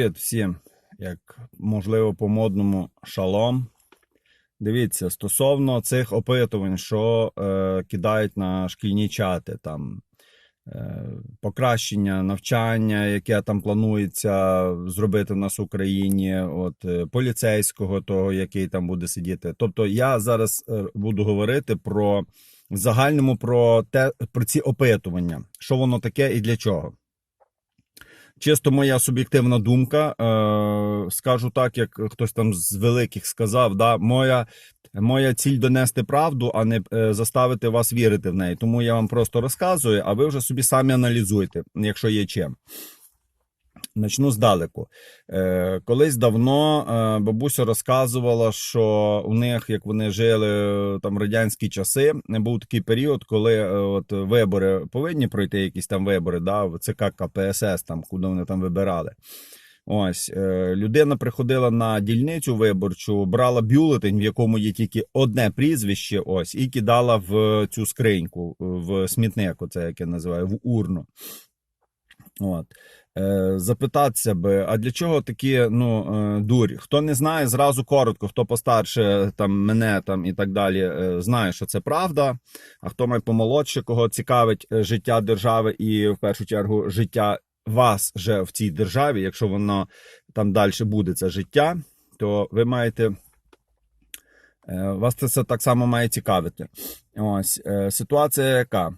Привіт всім, як можливо, по модному шалом. Дивіться, стосовно цих опитувань, що е, кидають на шкільні чати, там е, покращення навчання, яке там планується зробити в нас в Україні, от е, поліцейського, того, який там буде сидіти. Тобто, я зараз е, буду говорити про в загальному про те, про ці опитування, що воно таке і для чого. Чисто моя суб'єктивна думка. Е, скажу так, як хтось там з великих сказав, да, моя, моя ціль донести правду, а не е, заставити вас вірити в неї. Тому я вам просто розказую, а ви вже собі самі аналізуйте, якщо є чим. Начну здалеку. Е, колись давно е, бабуся розказувала, що у них, як вони жили е, там радянські часи, був такий період, коли е, от вибори повинні пройти якісь там вибори, да, в ЦК КПСС, там куди вони там вибирали. Ось е, людина приходила на дільницю виборчу, брала бюлетень, в якому є тільки одне прізвище, ось, і кидала в цю скриньку, в смітник, оце як я називаю, в урну. От. Е, запитатися би, а для чого такі ну, е, дурі? Хто не знає, зразу коротко, хто постарше там мене там і так далі, е, знає, що це правда. А хто має помолодше, кого цікавить життя держави і в першу чергу життя вас же в цій державі, якщо воно там далі буде це життя, то ви маєте. Вас це так само має цікавити. Ось ситуація яка?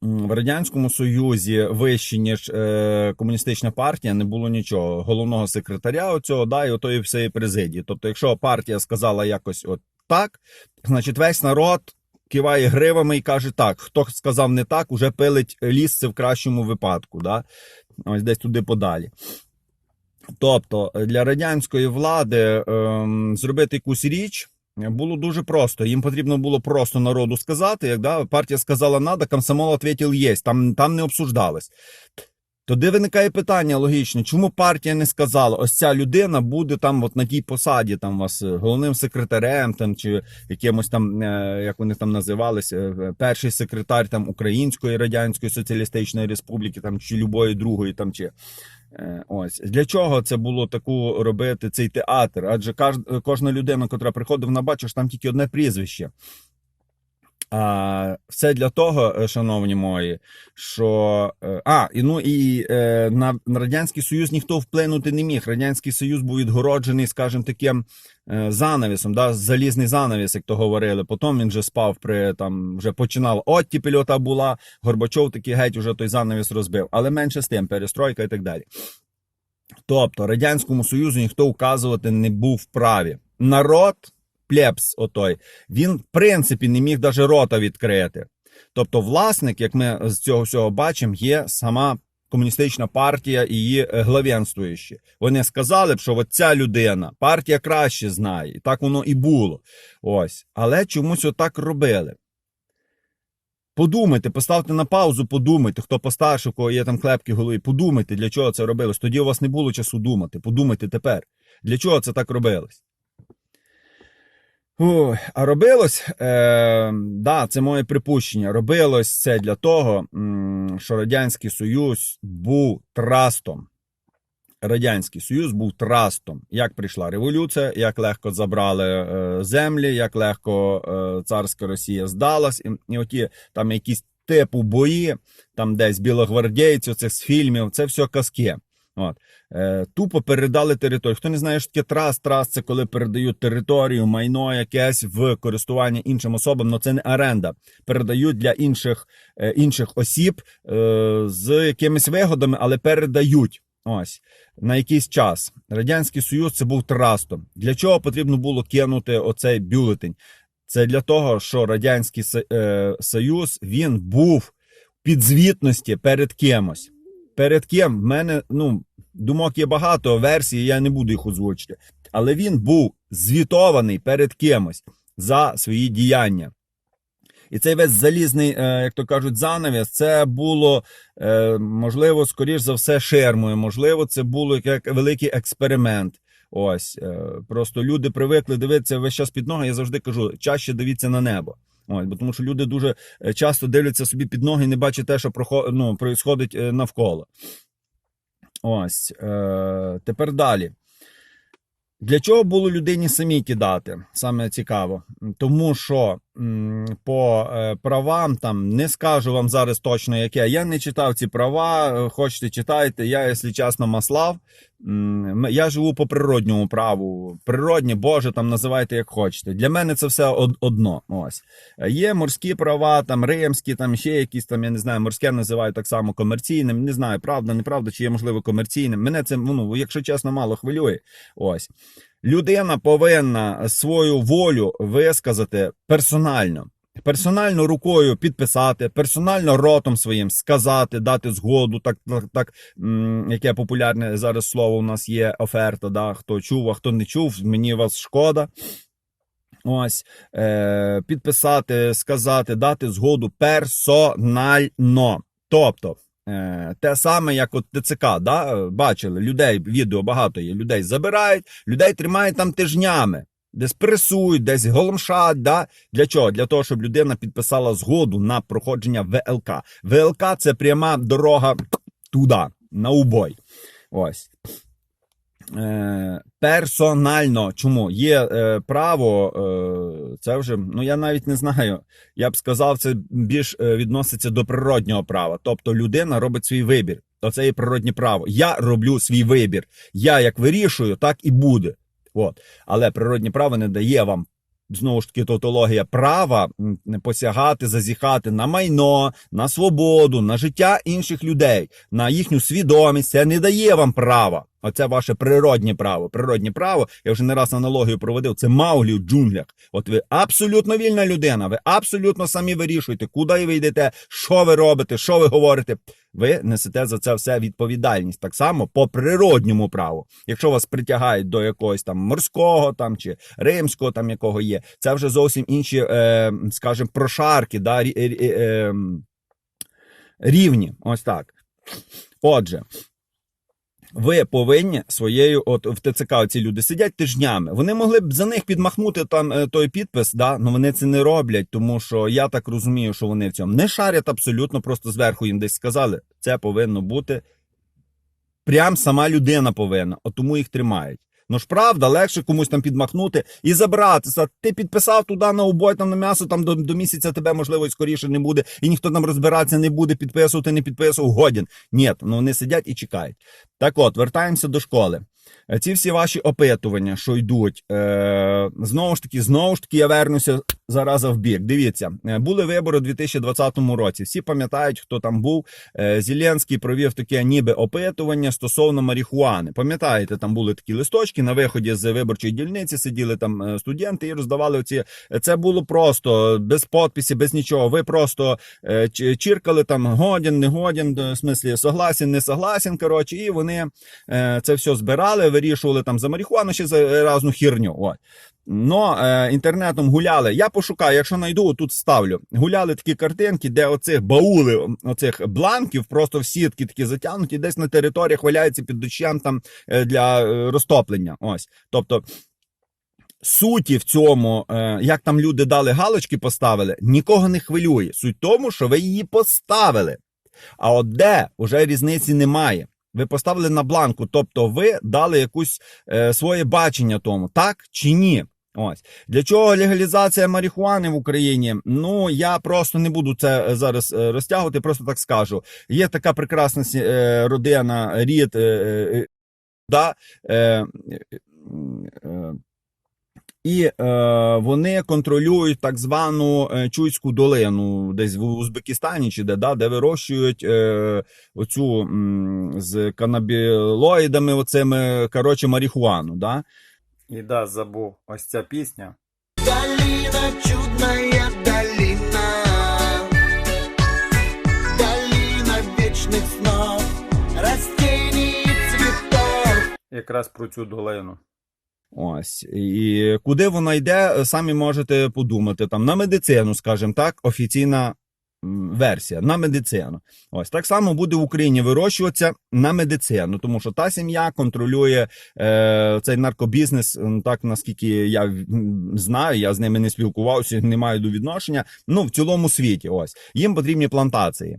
В Радянському Союзі вище, ніж е, комуністична партія, не було нічого. Головного секретаря оцього, да, і отої всієї президії. Тобто, якщо партія сказала якось от так, значить весь народ киває гривами і каже так. Хто сказав не так, уже пилить ліс, це в кращому випадку. Да? Ось десь туди подалі. Тобто для радянської влади ем, зробити якусь річ було дуже просто. Їм потрібно було просто народу сказати, як да, партія сказала надо, комсомол відповів єсть, там, там не обсуждалось. Тоді виникає питання логічне, чому партія не сказала, ось ця людина буде там от на тій посаді, там вас е, головним секретарем, там чи якимось там, е, як вони там називалися, е, перший секретар там Української Радянської Соціалістичної Республіки, там чи любої другої там чи. Е, Ось для чого це було таку робити цей театр? Адже кожна людина, котра приходить, вона бачить, що там тільки одне прізвище. А, все для того, е, шановні мої, що. е, А, і ну і е, на, на Радянський Союз ніхто вплинути не міг. Радянський Союз був відгороджений, скажімо, таким е, занавісом, да, залізний занавіс, як то говорили. Потім він вже спав при там, вже починав оттіпельота була. Горбачов такий геть уже той занавіс розбив. Але менше з тим, перестройка і так далі. Тобто Радянському Союзу ніхто указувати не був вправі. Народ, плебс, отой, він в принципі не міг навіть рота відкрити. Тобто, власник, як ми з цього всього бачимо, є сама комуністична партія і її е, главенствуючі. Вони сказали б, що ця людина, партія краще знає, і так воно і було. Ось. Але чомусь отак робили. Подумайте, поставте на паузу, подумайте, хто постарше, у кого є там клепки в голові, подумайте, для чого це робилось. Тоді у вас не було часу думати. Подумайте тепер, для чого це так робилось. Ой, а робилось, е, да, це моє припущення. Робилось це для того, що Радянський Союз був трастом. Радянський Союз був трастом. Як прийшла революція, як легко забрали е, землі, як легко е, царська Росія здалась, і, і оті там якісь типу бої, там десь білогвардійців, це з фільмів, це все казки. От. Е, тупо передали територію. Хто не знає, що таке траст, траст це коли передають територію, майно якесь в користування іншим особам, але це не оренда. Передають для інших, е, інших осіб е, з якимись вигодами, але передають. Ось на якийсь час. Радянський Союз це був трастом. Для чого потрібно було кинути оцей бюлетень? Це для того, що Радянський Союз він був підзвітності перед кимось. Перед ким в мене ну, думок є багато, версій, я не буду їх озвучити. Але він був звітований перед кимось за свої діяння. І цей весь залізний, е, як то кажуть, занавіс, це було е, можливо, скоріш за все, ширмою. Можливо, це було як великий експеримент. Ось е, просто люди привикли дивитися весь час під ноги. Я завжди кажу, чаще дивіться на небо. Ось, бо тому що люди дуже часто дивляться собі під ноги і не бачать те, що прохо... ну, происходить навколо. Ось. Е, тепер далі. Для чого було людині самі кидати? Саме цікаво. Тому що по е, правам там не скажу вам зараз точно яке. Я не читав ці права. е, Хочете читайте. Я, якщо чесно, маслав. Я живу по природньому праву. Природнє, Боже, там називайте як хочете. Для мене це все одно. Ось. Є морські права, там римські, там ще якісь там, я не знаю, морське називають так само комерційним. Не знаю, правда, неправда, чи є можливо комерційним. Мене це, ну, якщо чесно, мало хвилює. Ось. Людина повинна свою волю висказати персонально. Персонально рукою підписати, персонально ротом своїм сказати, дати згоду, так, так, так яке популярне зараз слово у нас є оферта. Да? Хто чув, а хто не чув, мені вас шкода. Ось е, підписати, сказати, дати згоду персонально. Тобто, те саме, як от ТЦК, да? бачили, людей, відео багато є, людей забирають, людей тримають там тижнями, десь пресують, десь голомшать. Да? Для чого? Для того, щоб людина підписала згоду на проходження ВЛК. ВЛК це пряма дорога туди, на убой. Ось. Е, персонально. Чому? Є е, право, е, це вже, ну я навіть не знаю. Я б сказав, це більш е, відноситься до природнього права. Тобто людина робить свій вибір. Оце є природнє право. Я роблю свій вибір. Я як вирішую, так і буде. От. Але природнє право не дає вам. Знову ж таки, тавтологія права посягати, зазіхати на майно, на свободу, на життя інших людей, на їхню свідомість. Це не дає вам права. Оце ваше природнє право. Природнє право, я вже не раз аналогію проводив. Це Мауглі в джунглях. От ви абсолютно вільна людина. Ви абсолютно самі вирішуєте, куди ви йдете, що ви робите, що ви говорите. Ви несете за це все відповідальність. Так само по природньому праву. Якщо вас притягають до якогось там морського там чи римського, там якого є, це вже зовсім інші, е, скажімо, прошарки, да, е, е, рівні. Ось так. Отже. Ви повинні своєю, от в ТЦК ці люди сидять тижнями. Вони могли б за них підмахнути там е, той підпис, да, але вони це не роблять, тому що я так розумію, що вони в цьому не шарять абсолютно, просто зверху їм десь сказали, це повинно бути. Прям сама людина повинна, от тому їх тримають. Ну ж правда, легше комусь там підмахнути і забрати. Са- Ти підписав туди на убой, там на м'ясо, там до, до місяця тебе можливо скоріше не буде, і ніхто там розбиратися не буде, підписувати, не підписував, годін. Ні, ну вони сидять і чекають. Так от, вертаємося до школи. Е, Ці всі ваші опитування, що йдуть, е, знову ж таки, знову ж таки, я вернуся зараза в бік. Дивіться, е, були вибори у 2020 році. Всі пам'ятають, хто там був. Е, Зеленський провів таке ніби опитування стосовно марихуани. Пам'ятаєте, там були такі листочки на виході з виборчої дільниці, сиділи там е, студенти і роздавали оці. Це було просто без подписі, без нічого. Ви просто е, чіркали там годен, не годен, в смислі согласен, не согласен. Коротше, і вони е, це все збирали, вирішували там за марихуану ще за разну хірню. От. Но е, інтернетом гуляли. Я пошукаю, якщо знайду, тут ставлю. Гуляли такі картинки, де оцих баули, оцих бланків, просто в сітки такі затягнуті, десь на територіях валяються під дощем там е, для е, розтоплення. Ось. Тобто. Суті в цьому, е, як там люди дали галочки, поставили, нікого не хвилює. Суть в тому, що ви її поставили. А от де вже різниці немає. Ви поставили на бланку, тобто ви дали якусь е, своє бачення тому, так чи ні. Ось для чого легалізація марихуани в Україні? Ну я просто не буду це е, зараз е, розтягувати, просто так скажу. Є така прекрасна е, родина, рід, да, і е, вони контролюють так звану Чуйську долину, десь в Узбекистані чи де, да, де вирощують е, оцю з канабілоїдами, оцими, коротше, марихуану. Да? І да, забув ось ця пісня. Долина, чудная долина Долина вечных снов Растений и Якраз про цю долину. Ось. І куди вона йде, самі можете подумати. Там на медицину, скажімо так, офіційна версія на медицину. Ось так само буде в Україні вирощуватися на медицину, тому що та сім'я контролює е, цей наркобізнес, так наскільки я знаю, я з ними не спілкувався, не маю до відношення. Ну, в цілому світі. Ось їм потрібні плантації.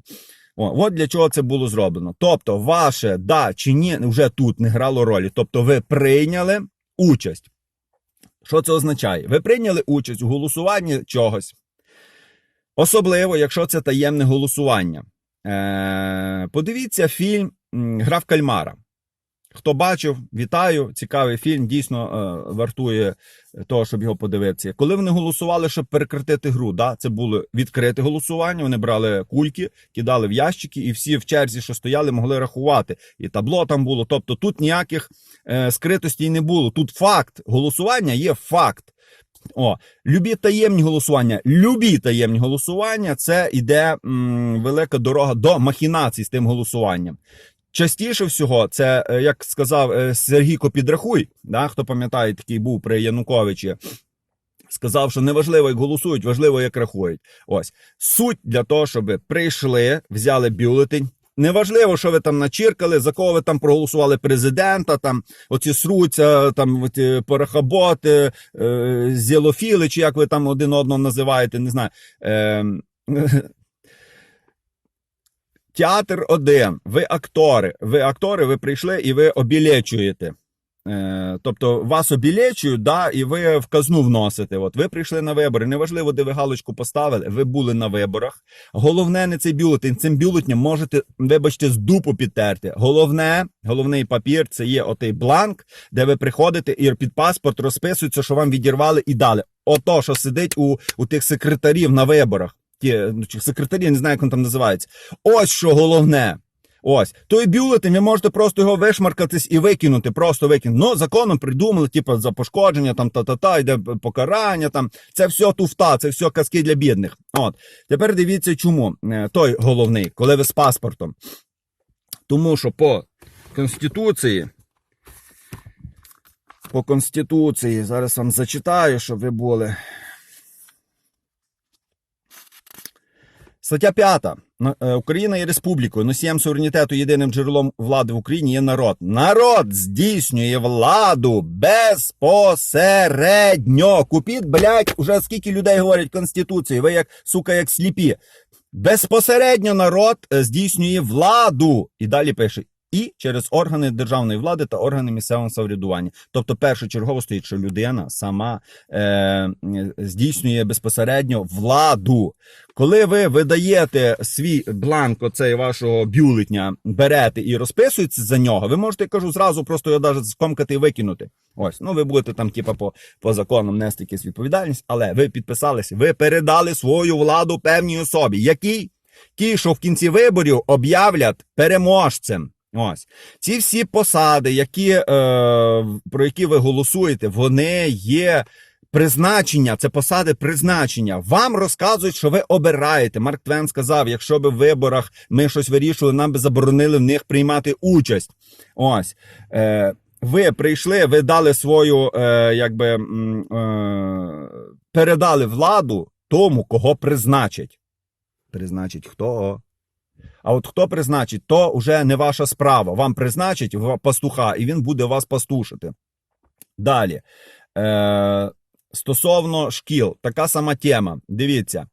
О, от для чого це було зроблено. Тобто, ваше да чи ні вже тут не грало ролі. Тобто, ви прийняли участь. Що це означає? Ви прийняли участь у голосуванні чогось. Особливо, якщо це таємне голосування. Е, подивіться фільм Гра кальмара. Хто бачив, вітаю. Цікавий фільм, дійсно е, вартує того, щоб його подивитися. Коли вони голосували, щоб перекратити гру, да, це було відкрите голосування. Вони брали кульки, кидали в ящики, і всі в черзі, що стояли, могли рахувати. І табло там було. Тобто тут ніяких е, скритостей не було. Тут факт голосування є факт. О, любі таємні голосування, любі таємні голосування, це іде м, велика дорога до махінацій з тим голосуванням. Частіше всього, це, е, як сказав е, Сергій Копідрахуй, да, хто пам'ятає, такий був при Януковичі, сказав, що не важливо, як голосують, важливо, як рахують. Ось суть для того, щоб прийшли, взяли бюлетень. Неважливо, що ви там начіркали, за кого ви там проголосували президента, там оці сруться, там оці порахаботи, е, зілофіли, чи як ви там один одного називаєте, не знаю. Е, Театр один. Ви актори. Ви актори, ви прийшли і ви обілечуєте. Е, тобто вас обілечують, да, і ви в казну вносите. От ви прийшли на вибори. Неважливо, де ви галочку поставили, ви були на виборах. Головне не цей бюлетень. Цим бюлетнем можете, вибачте, з дупу підтерти. Головне, головний папір це є отей бланк, де ви приходите і під паспорт розписується, що вам відірвали і дали. Ото, що сидить у, у тих секретарів на виборах. Ті ну, секретарі, я не знаю, як він там називається. Ось що головне. Ось той бюлетень, ви можете просто його вишмаркатись і викинути, просто викинути. Ну, законом придумали, типу, за пошкодження, там та-та-та, йде покарання, там це все туфта, це все казки для бідних. От тепер дивіться, чому Е, той головний, коли ви з паспортом. Тому що по Конституції. По Конституції, зараз вам зачитаю, щоб ви були. Стаття 5. Е, Україна є республікою. Носієм суверенітету єдиним джерелом влади в Україні є народ. Народ здійснює владу безпосередньо. Купіть, блядь, уже скільки людей говорять Конституції. Ви як, сука, як сліпі. Безпосередньо народ е, здійснює владу. І далі пише. І через органи державної влади та органи місцевого самоврядування. Тобто, першочергово стоїть, що людина сама е, здійснює безпосередньо владу. Коли ви видаєте свій бланк оцей вашого бюлетня, берете і розписуєтеся за нього, ви можете, кажу, зразу просто його навіть скомкати і викинути. Ось, ну ви будете там, типа, по, по законам нести якусь відповідальність, але ви підписалися, ви передали свою владу певній особі. Якій? Ті, що в кінці виборів об'являть переможцем. Ось ці всі посади, які, е, про які ви голосуєте, вони є призначення, це посади призначення. Вам розказують, що ви обираєте. Марк Твен сказав: якщо би в виборах ми щось вирішували, нам би заборонили в них приймати участь. Ось. Е, ви прийшли, ви дали свою, е, якби е, передали владу тому, кого призначать. Призначить хто? А от хто призначить, то вже не ваша справа. Вам призначить пастуха, і він буде вас пастушити. Далі. Е, стосовно шкіл, така сама тема. Дивіться.